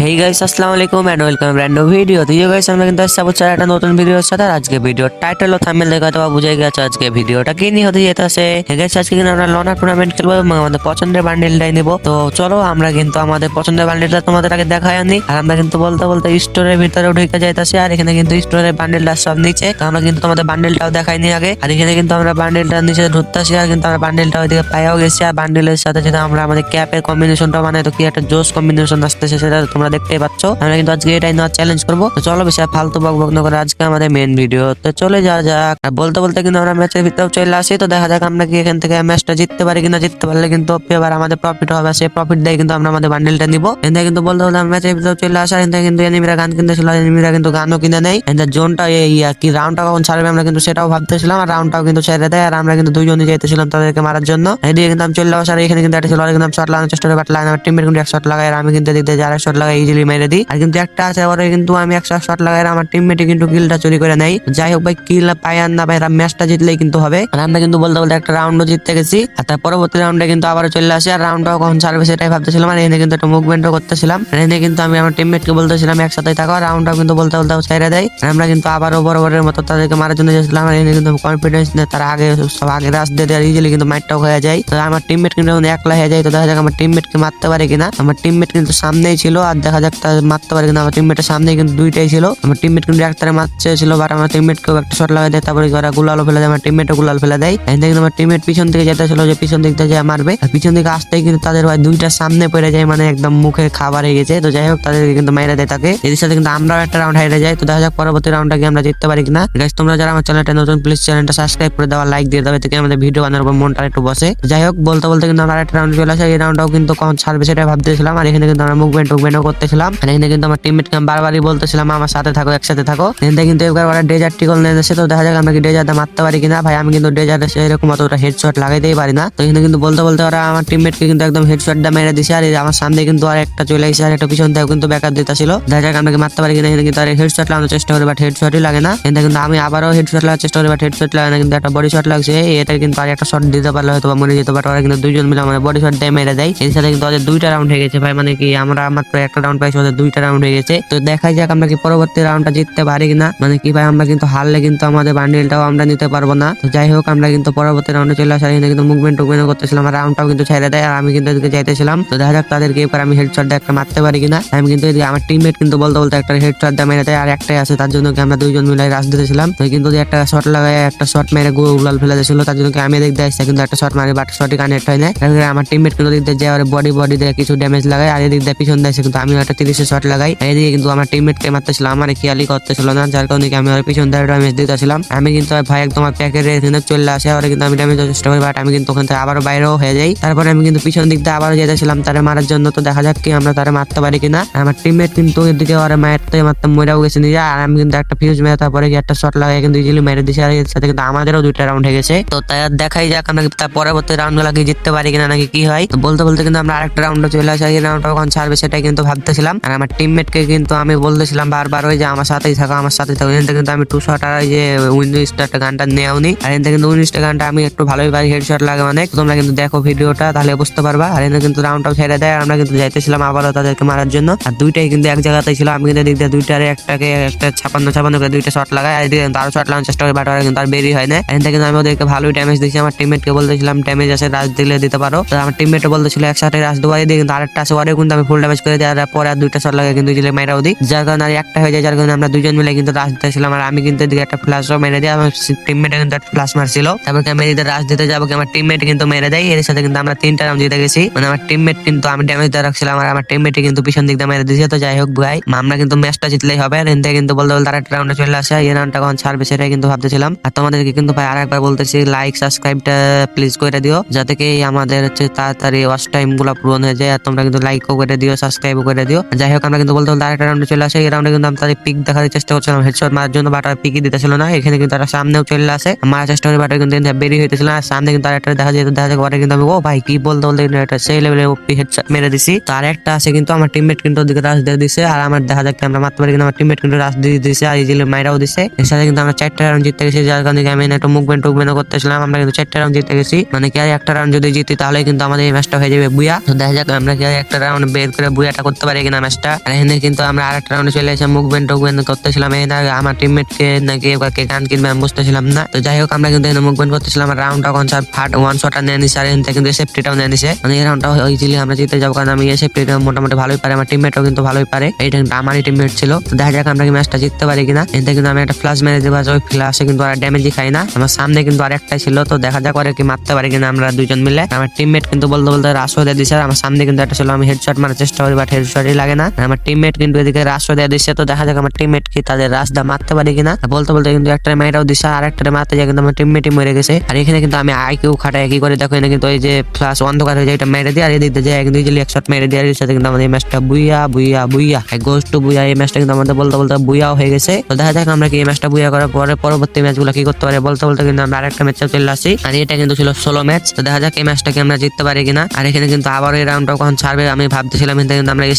হেই guys আসসালামু আলাইকুম and welcome brand video তো গাইস আমরা কিন্তু আসছে বছর একটা নতুন ভিডিওর সাথে আজকে ভিডিও টাইটেল ও থাম্বনেল দেখে হয়তো বুঝে গেছে আজকে ভিডিওটা কি নিয়ে হতে যেতেছে গাইস আজকে কিন্তু আমরা লনার টুর্নামেন্ট খেলব এবং আমাদের পছন্দের বান্ডেলটাই নিব তো চলো আমরা কিন্তু আমাদের পছন্দের বান্ডেলটা তোমাদের আগে দেখাই আনি আর আমরা কিন্তু বলতে বলতে স্টোরের ভিতরে ঢুকে যাইতেছি আর এখানে কিন্তু স্টোরের বান্ডেলটা সব নিচে তো আমরা কিন্তু তোমাদের বান্ডেলটাও দেখাইনি আগে আর এখানে কিন্তু আমরা বান্ডেলটা নিচে ঢুকতেছি আর কিন্তু আমরা বান্ডেলটা ওইদিকে পাইয়াও গেছি আর বান্ডেলের সাথে যেটা আমরা আমাদের ক্যাপের কম্বিনেশনটা মানে তো কি একটা জোস কম্বিনেশন আসতেছে সেটা তোমরা দেখতেই পাচ্ছ। আমরা কিন্তু আজকে এটাই নেওয়ার চ্যালেঞ্জ করব। চলো বেশি ফালতু বক বক করে আজকে আমাদের মেন ভিডিও তো চলে যাওয়া যাক। বলতে বলতে কিন্তু আমরা ম্যাচের ভিতরেও চলে আসি। তো দেখা যাক আমরা কি এখান থেকে ম্যাচটা জিততে পারি কিনা। জিততে পারলে কিন্তু এবার আমাদের প্রফিট হবে। সেই প্রফিট দিয়ে কিন্তু আমরা আমাদের বান্ডেলটা নিব। এখান কিন্তু বলতে বলতে আমরা ম্যাচের ভিতরে চলে আসা। এখান কিন্তু এনিমিরা গান কিনতেছিল এনিমিরা কিন্তু গানও কিনে নেই এখান জোনটা এই কি রাউন্ডটা কখন ছাড়বে আমরা কিন্তু সেটাও ভাবতেছিলাম। আর রাউন্ডটাও কিন্তু ছেড়ে দেয়। আর আমরা কিন্তু দুইজনই যাইতেছিলাম তাদেরকে মারার জন্য। এদিকে কিন্তু আমি চলে আসার এখানে কিন্তু একটা ছিল। কিন্তু শট লাগানোর চেষ্টা করি। বাট লাগানো টিমের কিন্তু এক শট লাগাই আর আমি কিন্তু এদিক দিয়ে যারা শট লাগাই ইজিলি মেরে দিই আর কিন্তু একটা আছে, ওরে কিন্তু আমি একশো শট লাগাই আমার টিমমেটে কিন্তু কিলটা চুরি করে নেই যাই হোক ভাই কিল পাই আর না ভাই ম্যাচটা জিতলেই কিন্তু হবে। আর আমরা কিন্তু বলতে বলতে একটা রাউন্ডও জিততে গেছি। আর তার পরবর্তী রাউন্ডে কিন্তু আবার চলে আসে। আর রাউন্ডটাও কখন ছাড়বে সেটাই ভাবতেছিলাম, আর এনে কিন্তু একটা মুভমেন্টও করতেছিলাম। এখানে কিন্তু আমি আমার টিমমেটকে বলতেছিলাম একসাথে থাকো। রাউন্ডটাও কিন্তু বলতে বলতে ছেড়ে দেয়। আমরা কিন্তু আবারও বরাবরের মতো তাদেরকে মারার জন্য যাচ্ছিলাম আর এখানে কিন্তু কনফিডেন্স নিয়ে তারা আগে সব আগে রাস দেয় ইজিলি কিন্তু মাইটটাও হয়ে যায়। তো আমার টিমমেট কিন্তু একলা হয়ে যায়, তো দেখা যাক আমার টিমমেটকে মারতে পারে কিনা। আমার টিমমেট কিন্তু সামনেই ছিল, আর দেখা যাক, তার মারতে পারে কিনা। আমার টিমমেটের সামনেই কিন্তু দুইটাই ছিল। আমার টিমমেট কিন্তু একটারে মারতে ছিল বাট আমার টিমমেটকেও একটা শট লাগাই দেয়, তারপরে ওরা গুলালো ফেলে দেয়, আমার টিমমেটও গুলাল ফেলে দেয়। এখান থেকে আমার টিমমেট পিছন থেকে যেতে ছিল যে পিছন দিক থেকে মারবে। পিছন দিকে আসতেই কিন্তু তাদের ভাই দুইটা সামনে পড়ে যায় মানে একদম মুখে খাবার হয়ে গেছে। তো যাই হোক, তাদেরকে কিন্তু মাইরা দেয় তাকে। এদের সাথে কিন্তু আমরাও একটা রাউন্ড হেরে যাই। তো দেখা যাক পরবর্তী রাউন্ডটা কি আমরা জিততে পারি কিনা। গাইস তোমরা যারা আমার চ্যানেলটা নতুন প্লিজ চ্যানেলটা সাবস্ক্রাইব করে দেওয়া লাইক দিয়ে দেবে থেকে আমাদের ভিডিও বানানোর উপর মনটা একটু বসে। যাই হোক, বলতে বলতে কিন্তু আমরা একটা রাউন্ড চলে আসে। এই রাউন্ডটাও কিন্তু কখন ছাড়বে সেটা ভাবতেছিলাম। আর এখানে কিন্তু আমরা মুভমেন্ট টুভমেন্টও করতেছিলাম। এখানে কিন্তু আমার টিমমেটকে আমি বারবারই বলতেছিলাম আমার সাথে থাকো, একসাথে থাকো। এখানে কিন্তু এবার ওরা ডেজার্ট টিকল নিয়ে এসেছে, তো দেখা যাক আমি কি ডেজার্টে মারতে পারি কিনা। ভাই, আমি কিন্তু ডেজার্টে সেরকম অতটা হেডশট লাগাইতেই পারি না। তো এখানে কিন্তু বলতে বলতে ওরা আমার টিমমেটকে কিন্তু একদম হেডশটটা মেরে দিছে। আর আমার সামনে কিন্তু আর একটা চলে এসেছে আর একটা পিছন থেকে কিন্তু ব্যাকআপ দিতেছিল। দেখা যাক আমরা কি মারতে পারি কিনা। এখানে কিন্তু আর হেডশট লাগানোর চেষ্টা করি বাট হেডশটই লাগে না। এখানে কিন্তু আমি আবারও হেডশট লাগার চেষ্টা করি বাট হেডশট লাগে না, কিন্তু একটা বডি শট লাগছে। এটা কিন্তু আর একটা শট দিতে পারলে হয়তো মরে যেতে পারে। ওরা কিন্তু দুইজন মিলে আমাদের বডি শট দিয়ে মেরে দেয়। এর সাথে কিন্তু দুইটা রাউন্ড হয়ে গেছে। ভাই মানে কি আমরা মাত্র একটা রাউন্ড পাইছি ওদের দুইটা রাউন্ড হয়ে গেছে। তো দেখাই যাক আমরা কি পরবর্তী রাউন্ডটা জিততে পারি কিনা। মানে কি ভাই, আমরা কিন্তু হারলে কিন্তু আমাদের বান্ডিলটাও আমরা নিতে পারব না। তো যাই হোক, আমরা কিন্তু পরবর্তী রাউন্ডে চলে আসার এখানে কিন্তু মুভমেন্ট টুভমেন্ট করতেছিলাম আর রাউন্ডটাও কিন্তু ছেড়ে দেয় আর আমি কিন্তু এদিকে যাইতেছিলাম। তো দেখা যাক তাদেরকে এবার আমি হেডশট দিয়ে একটা মারতে পারি কিনা। আমি কিন্তু এদিকে আমার টিমমেট কিন্তু বলতে বলতে একটা হেড হেডশট দিয়ে মেরে দেয় আর একটাই আছে, তার জন্য কি আমরা দুইজন মিলে রাশ দিতেছিলাম। তো কিন্তু একটা শট লাগায়, একটা শট মেরে গুলাল ফেলে দিয়েছিল, তার জন্য আমি এদিক দিয়ে আসছি, কিন্তু একটা শট মারি বাট শটই কানেক্ট হয় না আমার টিমমেট কিন্তু দিক দিয়ে যে আর বডি বডি দিয়ে কিছু ড্যামেজ লাগায় আর এদিক দিয়ে পিছন দিয়ে কিন্তু আমি একটা তিরিশে শট লাগাই। এদিকে কিন্তু আমার টিমমেটকে মারতেছিল, আমার খেয়ালই করতেছিল না, যার কারণে আমি ওর পিছন দিয়ে ড্যামেজ দিতেছিলাম আমি কিন্তু ভাই একদম প্যাকের এখানে চলে আসে আর কিন্তু আমি ড্যামেজ চেষ্টা করি বাট আমি কিন্তু ওখান থেকে আবারও বাইরেও হয়ে যাই। তারপরে আমি কিন্তু পিছন দিক দিয়ে আবারও যেতেছিলাম, তারা মারার জন্য। তো দেখা যাক কি আমরা তারা মারতে পারি কিনা। আমার টিমমেট কিন্তু এদিকে ওরা মারতে মারতে মরেও গেছে নিজে, আর আমি কিন্তু একটা ফিউজ মেরে তারপরে একটা শট লাগাই, কিন্তু ইজিলি মেরে দিছি। আর সাথে কিন্তু আমাদেরও দুইটা রাউন্ড হয়ে গেছে। তো তাই দেখাই যাক আমরা তার পরবর্তী রাউন্ডগুলা জিততে পারি কিনা, নাকি কি হয়। বলতে বলতে কিন্তু আমরা আরেকটা রাউন্ডে চলে আসি। এই রাউন্ডটা কখন ছাড়বে সেটাই কিন্তু ভাবতেছিলাম আর আমার টিমমেটকে কিন্তু আমি বলতেছিলাম বারবার, ওই যে আমার সাথেই থাকো, আমার সাথেই থাকো। এখান কিন্তু আমি টু শট আর যে উইন্ডোজটা একটা গানটা নেওনি। আর এখান কিন্তু উনিশটা গানটা আমি একটু ভালোই পারি হেডশট লাগে অনেক। তোমরা কিন্তু দেখো ভিডিওটা, তাহলে বুঝতে পারবা। আর এখানে কিন্তু রাউন্ডটাও ছেড়ে দেয়। আমরা কিন্তু যাইতেছিলাম আবারও তাদেরকে মারার জন্য। আর দুইটাই কিন্তু এক জায়গাতেই ছিল। আমি কিন্তু দিয়ে দুইটারে, একটাকে একটা ছাপান্ন ছাপান্ন করে দুইটা শট লাগাই। আর এদিকে আরও শট লাগানোর চেষ্টা করি বাট কিন্তু আর বেরি হয় না। এখান থেকে আমি ওদেরকে ভালোই ড্যামেজ দিয়েছি। আমার টিমমেটকে বলতেছিলাম ড্যামেজ আছে রাজ দিলে দিতে পারো। আমার টিমমেটও বলতেছিল, একসাথে রাজ দেওয়া দিয়ে কিন্তু আরেকটা আছে ওরে কিন্তু আমি ফুল ড্যামেজ করে দিই। আর পরে আর দুইটা শট লাগে কিন্তু দিলে মেরাও দিই যার কারণে আর একটা হয়ে যায়, যার কারণে আমরা দুজন মিলে কিন্তু রাজ দিতেছিলাম আর আমি কিন্তু এদিকে একটা ফ্লাশও মেরে দিই আমার টিমমেটে কিন্তু একটা ফ্লাশ মারছিল। তারপর আমি এদিকে রাজ দিতে যাব আমার টিমমেট কিন্তু মেরে দেয়। এর সাথে কিন্তু আমরা তিনটা রাউন্ড জিতে গেছি। মানে আমার টিমমেট কিন্তু আমি ড্যামেজ দিয়ে রাখছিলাম আর আমার টিমমেটে কিন্তু পিছন দিক দিয়ে মেরে দিয়েছে। তো যাই হোক ভাই আমরা কিন্তু ম্যাচটা জিতলেই হবে। আর থেকে কিন্তু বলতে বলতে আরেকটা রাউন্ডে চলে আসে। এই রাউন্ডটা কখন ছাড়বে সেটাই কিন্তু ভাবতেছিলাম। আর তোমাদেরকে কিন্তু ভাই আরেকবার বলতেছি লাইক সাবস্ক্রাইবটা প্লিজ করে দিও। যাতে কি আমাদের হচ্ছে তাড়াতাড়ি ওয়াচ টাইমগুলো পূরণ হয়ে যায়। আর তোমরা কিন্তু লাইকও করে দিও সাবস্ক্রাইবও করে দিও। যাই হোক, আমরা কিন্তু বলতে বলতে আরেকটা রাউন্ডে চলে আসে। এই রাউন্ডে কিন্তু আমি তাদের পিক দেখার চেষ্টা করছিলাম। হেডশট মারার জন্য বাট আর পিকই দিতেছিল না। এখানে কিন্তু তারা সামনেও চলে আসে। মারার চেষ্টা করে বাট কিন্তু বেরিয়ে হইতেছিল আর সামনে কিন্তু আরেকটা দেখা যেত দেখা যায় কিন্তু আমি, ও ভাই, কি বলতে বলতে কিন্তু একটা সেই লেভেলের ওপি হেডশট মেরে দিছি। তো আরেকটা আছে কিন্তু আমার টিমমেট কিন্তু ওদিকে রাশ দিয়ে দিছে। আর আমার দেখা যাক আমরা মারতে পারি কিন্তু আমার টিমমেট কিন্তু রাশ দিয়ে দিছে আর ইজিলি মাইরাও দিছে। এর সাথে কিন্তু আমরা চারটা রাউন্ড জিততে গেছি, যার কারণে আমি একটু মুভমেন্ট টুভমেন্ট করতেছিলাম। আমরা কিন্তু চারটা রাউন্ড জিতে গেছি। মানে কি আর একটা রাউন্ড যদি জিতি তাহলে কিন্তু আমাদের এই ম্যাচটা হয়ে যাবে বুয়া। তো দেখা যাক আমরা কি আর একটা রাউন্ড বের করে বুয়াটা করতে পারি কিনা ম্যাচটা আর এখানে কিন্তু আমরা আরেকটা রাউন্ডে চলে এসে মুভমেন্ট টুভমেন্ট করতেছিলাম। এখানে আমার টিমমেট কে নাকি এবার কে গান কিনবে আমি বুঝতেছিলাম না। তো যাই হোক, আমরা কিন্তু এখানে মুভমেন্ট করতেছিলাম আর রাউন্ডটা কোন স্যার ফাট ওয়ান শটটা নিয়ে নিছে আর এখান কিন্তু সেফটিটাও নিয়ে নিছে। মানে এই রাউন্ডটা ইজিলি আমরা জিতে যাব কারণ আমি এই সেফটিটা মোটামুটি ভালোই পারে, আমার টিমমেটও কিন্তু ভালোই পারে। এইটা কিন্তু আমারই টিমমেট ছিল। তো দেখা যাক আমরা কি ম্যাচটা জিততে পারি কিনা। এখান কিন্তু আমি একটা ফ্লাশ মেরে দেবো আর ওই ফ্লাশে কিন্তু আর ড্যামেজই খাই না। আমার সামনে কিন্তু আর একটা ছিল, তো দেখা যাক ওরা কি মারতে পারি কিনা আমরা দুজন মিলে। আমার টিমমেট কিন্তু বলতে বলতে রাশ হয়ে আর আমার সামনে কিন্তু একটা ছিল, আমি হেডশট মারার চেষ্টা করি বাট হেডশটই লাগে না। আমার টিমমেট কিন্তু এদিকে রাশ দিয়ে দিচ্ছে তো দেখা যাক আমার টিমমেট কি তাদের রাশটা মারতে পারি কিনা। বলতে বলতে কিন্তু একটা মেয়েটাও দিচ্ছে আর একটা মারতে যায় কিন্তু আমার টিমমেটই মরে গেছে। আর এখানে কিন্তু আমি আই কিউ খাটাই কি করে, দেখো কিন্তু ওই যে ফ্লাস অন্ধকার হয়ে যায় এটা মেরে দিয়ে, আর এদিক দিয়ে যায়, কিন্তু ইজিলি একশট মেরে দিয়ে, আর সাথে কিন্তু আমাদের এই ম্যাচটা বুইয়া বুইয়া বুইয়া। গোস টু বুইয়া, এই ম্যাচটা কিন্তু আমাদের বলতে বলতে বুইয়াও হয়ে গেছে। তো দেখা যাক আমরা কি এই ম্যাচটা বুইয়া করার পরে পরবর্তী ম্যাচগুলো কি করতে পারি, বলতে বলতে কিন্তু আমরা আরেকটা ম্যাচে চলে আসি। আর এটা কিন্তু ছিল ষোলো ম্যাচ তো দেখা যাক এই ম্যাচটাকে আমরা জিততে পারি কিনা। আর এখানে কিন্তু আবার এই রাউন্ডটাও কখন ছাড়বে, আমি ভাবতেছিলাম, কিন্তু আমরা এই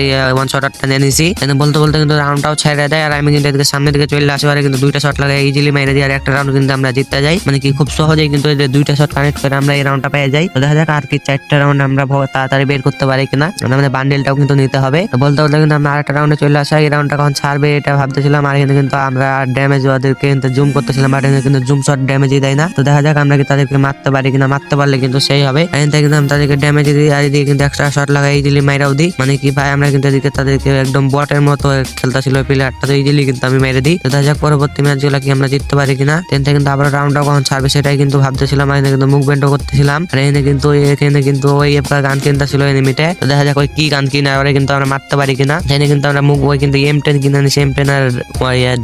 এই ওয়ান শটটা নিয়ে নিছি। কিন্তু বলতে বলতে কিন্তু রাউন্ডটাও ছেড়ে দেয়। আর আমি কিন্তু এদিকে সামনের দিকে চলে আসি আর কিন্তু দুইটা শট লাগে ইজিলি মেরে দিই। আর একটা রাউন্ড কিন্তু আমরা জিততে যাই। মানে কি, খুব সহজেই কিন্তু দুইটা শট কানেক্ট করে আমরা এই রাউন্ডটা পেয়ে যাই। দেখা যাক আর কি চারটা রাউন্ড আমরা তাড়াতাড়ি বের করতে পারি কিনা। মানে আমাদের বান্ডেলটাও কিন্তু নিতে হবে। বলতে বলতে কিন্তু আমরা আরেকটা রাউন্ডে চলে আসা। এই রাউন্ডটা কখন ছাড়বে এটা ভাবতেছিলাম। আর এখানে কিন্তু আমরা ড্যামেজ ওদেরকে কিন্তু জুম করতেছিলাম বাট কিন্তু জুম শট ড্যামেজই দেয় না। তো দেখা যাক আমরা কি তাদেরকে মারতে পারি কিনা। মারতে পারলে কিন্তু সেই হবে। কিন্তু আমরা তাদেরকে ড্যামেজ দিই আর এদিকে কিন্তু এক্সট্রা শট লাগাই ইজিলি মাইরাও দিই। মানে কি ভাই, আমরা কিন্তু এদিকে তাদেরকে একদম বটের মতো খেলতেছিল প্লেয়ারটা তো ইজিলি কিন্তু আমি মেরে দিই। তো দেখা পরবর্তী ম্যাচগুলো কি আমরা জিততে পারি কিনা। থেকে কিন্তু আবার রাউন্ডটাও কখন ছাড়বে সেটাই কিন্তু ভাবতেছিলাম। এখানে কিন্তু মুভমেন্টও করতেছিলাম। আর এখানে কিন্তু এখানে কিন্তু ওই একটা গান কিনতে ছিল এনিমিটে তো দেখা যাক ওই কি গান কিনা, ওরা কিন্তু আমরা মারতে পারি কিনা। এখানে কিন্তু আমরা মুখ, ওই কিন্তু এম টেন কিনে নিছি এম টেন আর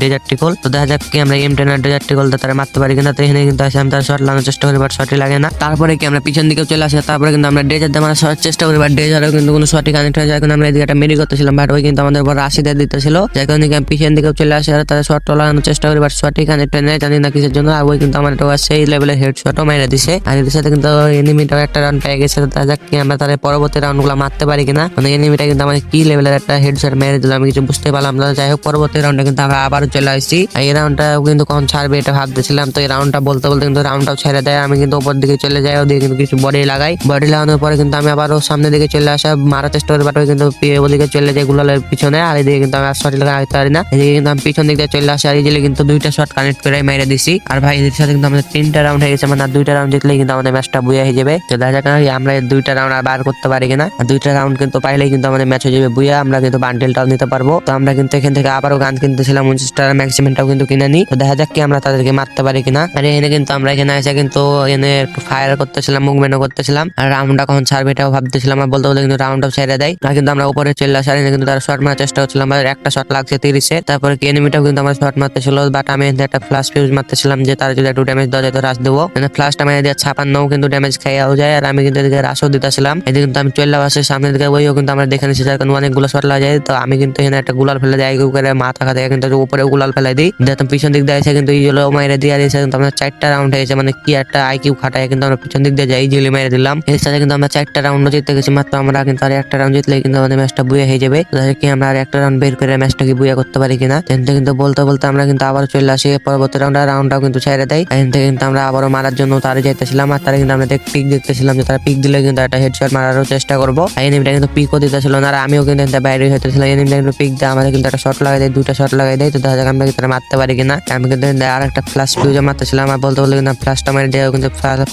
ডেজার্টিকল তো দেখা যাক কি আমরা এম টেন আর ডেজার্টিকল তারা মারতে পারি কিনা। তো এখানে কিন্তু আসে আমি তার শট লাগানোর চেষ্টা করি বাট শটই লাগে না। তারপরে কি আমরা পিছন দিকে চলে আসি, তারপরে কিন্তু আমরা ডেজার দিয়ে মারার চেষ্টা করি বাট ডেজারও কিন্তু কোনো শটই কানেক্ট হয়ে যায় আমরা এদিকে একটা মেরি করতেছিলাম বাট ওই কিন্তু আমাদের উপর রাশি দিয়ে দিতেছিল। যার কারণে আমি পিছন দিকে চলে আসি আর তাদের শট লাগানোর চেষ্টা করি বাট শটই এখানে হয় না জানি না কিসের জন্য। আর ওই কিন্তু আমার একটা সেই লেভেলের হেড শটও মেরে দিছে। আর এদের সাথে কিন্তু এনিমিটাও একটা রাউন্ড পেয়ে গেছে, তো যাক কি আমরা তাদের পরবর্তী রাউন্ডগুলো মারতে পারি কিনা। মানে এনিমিটা কিন্তু আমাদের কি লেভেলের একটা হেড শট মেরে দিল, আমি কিছু বুঝতে পারলাম না। যাই হোক, পরবর্তী রাউন্ডে কিন্তু আমরা আবারও চলে আসছি। এই রাউন্ডটা কিন্তু কখন ছাড়বে এটা ভাবতেছিলাম, তো এই রাউন্ডটা বলতে বলতে কিন্তু রাউন্ডটাও ছেড়ে দেয়। আমি কিন্তু উপর দিকে চলে যাই, ওদিকে কিন্তু কিছু বডি লাগাই। বডি লাগানোর পরে কিন্তু আমি আবারও সামনের দিকে চলে আসা, মারার চেষ্টা করি বাট ওই কিন্তু ওদিকে চলে যাই গুলালের পিছনে, আর এদিকে কিন্তু আমি আর শট লাগাতে পারি না। এদিকে কিন্তু আমি পিছন দিকে চলে আসি, আর ইজিলি কিন্তু দুইটা শট কানেক্ট করে মেরে দিছি। আর ভাই, এদের সাথে কিন্তু আমাদের তিনটা রাউন্ড হয়ে গেছে মানে দুইটা রাউন্ড জিতলেই কিন্তু আমাদের ম্যাচটা বুয়া হয়ে যাবে। তো দেখা যাক আমরা দুইটা রাউন্ড আর বার করতে পারি কিনা। দুইটা রাউন্ড কিন্তু পাইলেই কিন্তু আমাদের ম্যাচ হয়ে যাবে বুয়া আমরা কিন্তু বান্ডেলটাও নিতে পারব। তো আমরা কিন্তু এখান থেকে আবারও গান কিনতেছিলাম উনত্রিশ টাকার ম্যাক্সিমামটাও কিন্তু কিনে নিই তো দেখা যাক কি আমরা তাদেরকে মারতে পারি কিনা। আর এখানে কিন্তু আমরা এখানে এসে কিন্তু এনে একটু ফায়ার করতেছিলাম মুভমেন্টও করতেছিলাম। আর রাউন্ডটা কখন ছাড়বে এটাও ভাবতেছিলাম, আর বলতে বলতে কিন্তু রাউন্ডটাও ছেড়ে দেয়। আর কিন্তু আমরা উপরে চলে আসার কিন্তু তারা শট মারার চেষ্টা করছিলাম। আর একটা শট লাগছে তিরিশে। তারপরে কি এনিমিটাও কিন্তু আমার শট মারতেছিল বাট আমি একটা ফ্লাশ ফিউজ মারতেছিলাম যে তার যদি একটু ড্যামেজ দেওয়া যায় তো রাশ দেবো। ফ্লাশটা মেরে দিয়ে ছাপান্নও কিন্তু ড্যামেজ খাইয়াও যায়, আর আমি কিন্তু এদিকে রাশও দিতেছিলাম। এদিকে কিন্তু আমি চলে আসি, সামনের দিকে ওইও কিন্তু আমরা দেখে নিচ্ছি যার কারণে অনেকগুলো শট লাগা যায় তো আমি কিন্তু এখানে একটা গুলাল ফেলে যাই করে মাথা খাতে কিন্তু উপরে গুলাল ফেলে দিই। দেখতাম পিছন দিক দিয়ে এসে কিন্তু এই হলো মাইরে দিয়ে এসে কিন্তু আমরা চারটা রাউন্ড হয়েছে মানে কি একটা আইকিউ খাটায় কিন্তু আমরা পিছন দিক দিয়ে যাই, জিলি মেরে দিলাম। এর সাথে কিন্তু আমরা চারটা রাউন্ড জিততে গেছি, মাত্র আমরা কিন্তু আর একটা রাউন্ড জিতলে কিন্তু আমাদের ম্যাচটা বুয়ে হয়ে যাবে। কি আমরা আর একটা রাউন্ড বের করে ম্যাচটাকে বুয়া করতে পারি কিনা? থেকে কিন্তু বলতে বলতে আমরা কিন্তু আবার চলে আসি। পরবর্তী রাউন্ড রাউন্ডটাও কিন্তু ছেড়ে দেয়। এখান থেকে কিন্তু আমরা আবারও মারার জন্য তারা যাইতেছিলাম। আর তারা কিন্তু আমরা পিক দেখতেছিলাম যে তারা পিক দিলে কিন্তু একটা হেডশট মারারও চেষ্টা করব। এনিমিটা কিন্তু পিকও দিতেছিল না। আর আমিও কিন্তু থেকে বাইরে হইতেছিলাম। এনিমিটা কিন্তু পিক দেয় আমাদের কিন্তু একটা শট লাগাই দেয় দুটা শট লাগাই দেয়। তো দেখা যাক আমরা তারা মারতে পারি কিনা। আমি কিন্তু আর একটা ফ্লাশ ফিউজে মারতেছিলাম। আর বলতে বলতে কিন্তু ফ্লাশটা মারি দেওয়া কিন্তু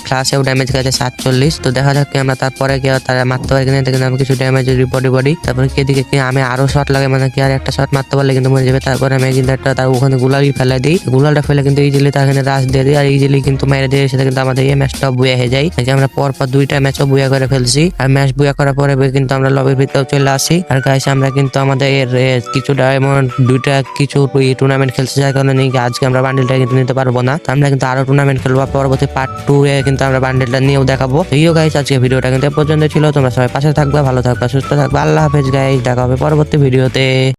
ফ্লাশেও ড্যামেজ গেছে সাতচল্লিশ। তো দেখা যাক আমরা তারপরে কি আর তারা মারতে পারি কিনা। কিন্তু আমি কিছু ড্যামেজ বডি বডি তারপরে কে দিকে কি আমি আরও শট লাগে মানে কি আর একটা শট মারতে পারলে কিন্তু মরে যাবে। তারপরে আমি কিন্তু একটা তার ওখানে গুলালই ফেলে দিই। গুলালটা ফেলে কিন্তু ইজিলি তার এখানে রাশ দিয়ে দিই আর ইজিলি কিন্তু মেরে দিয়ে সেটা কিন্তু আমাদের এই ম্যাচটা বুয়া হয়ে যায়। নাকি আমরা পর পর দুইটা ম্যাচও বুয়া করে ফেলছি। আর ম্যাচ বুয়া করার পরে কিন্তু আমরা লবির ভিতরেও চলে আসি। আর গাইস আমরা কিন্তু আমাদের এ, কিছু ডায়মন্ড দুইটা কিছু টুর্নামেন্ট খেলছি যার কারণে আজকে আমরা বান্ডেলটা কিন্তু নিতে পারব না। আমরা কিন্তু আরও টুর্নামেন্ট খেলব পরবর্তী পার্ট টু এ কিন্তু আমরা বান্ডেলটা নিয়েও দেখাবো। ইও গাইস আজকে ভিডিওটা কিন্তু পর্যন্ত ছিল। তোমরা সবাই পাশে থাকবে ভালো থাকবে সুস্থ থাকবে। আল্লাহ হাফেজ গাইজ দেখা হবে পরবর্তী ভিডিওতে